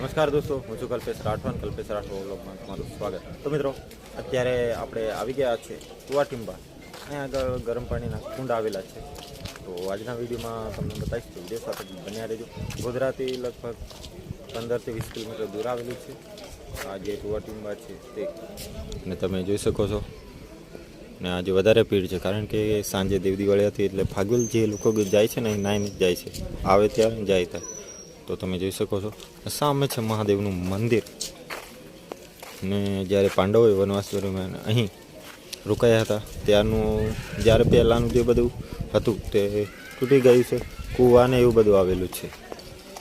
નમસ્કાર દોસ્તો, હું છું કલ્પેશ રાઠવાન કલ્પેશ રાઠવા વ્લોગમાં તમારું સ્વાગત. તો મિત્રો, અત્યારે આપણે આવી ગયા છે કુવા ટીંબા અહીંયા આગળ ગરમ પાણીના કુંડ આવેલા છે. તો આજના વિડીયોમાં તમને બતાવીશ તો વીડિયો સાથે બન્યા રહેજો. ગોધરાથી લગભગ પંદરથી વીસ કિલોમીટર દૂર આવેલું છે. આ જે કુવા ટીંબા છે તે ને તમે જોઈ શકો છો. ને આજે વધારે ભીડ છે, કારણ કે સાંજે દેવ દિવાળી હતી એટલે ફાગવેલ જે લોકો જાય છે ને એ નાઈને જ જાય છે. આવે ત્યાં જાય ત્યાં. તો તમે જોઈ શકો છો. સામે છે મહાદેવનું મંદિર. ને જ્યારે પાંડવોએ વનવાસ દરમિયાન અહીં રોકાયા હતા, ત્યારનું જ્યારે પહેલાંનું જે બધું હતું તે તૂટી ગયું છે. કૂવાને એવું બધું આવેલું છે.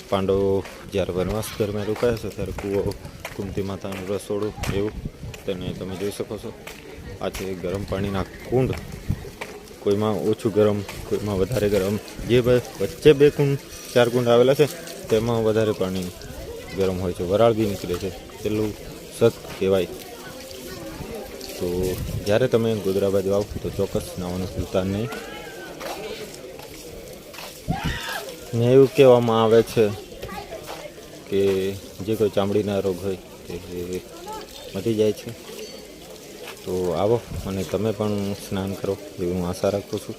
પાંડવો જ્યારે વનવાસ દરમિયાન રોકાયા છે, ત્યારે કૂવો, કુંતી માતાનું રસોડું એવું તેને તમે જોઈ શકો છો. આ છે ગરમ પાણીના કુંડ. કોઈમાં ઓછું ગરમ, કોઈમાં વધારે ગરમ. જે વચ્ચે બે કુંડ, ચાર કુંડ આવેલા છે. તેમાં વધારે પાણી ગરમ હોય છે. વરાળ બી નીકળે છે. પેલું સત કહેવાય. તો જ્યારે તમે ગોધરા બાજુ આવો તો ચોક્કસ નાવાનું ભૂલતા નહીં ને એવું કહેવામાં આવે છે કે જે કોઈ ચામડીના રોગ હોય તે મટી જાય છે. તો આવો અને તમે પણ સ્નાન કરો એવી હું આશા રાખું છું.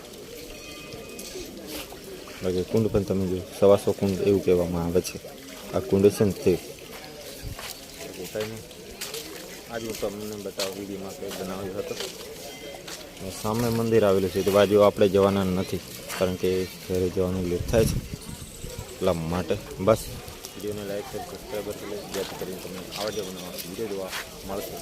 બાકી કુંડ પણ તમે જો સવાસો કુંડ એવું કહેવામાં આવે છે. આ કુંડ છે ને તે. આજ હું તમને બતાવું વિડીયોમાં કંઈ બનાવ્યો હતો. સામે મંદિર આવેલું છે તો બાજુ આપણે જવાના નથી કારણ કે ઘરે જવાનું લેટ થાય છે. એટલા માટે. બસ. વિડીયોને લાઈક કરી સબસ્ક્રાઈબર કરી જેથી કરીને તમને આવા જ બનાવવા વીડિયો જોવા મળશે.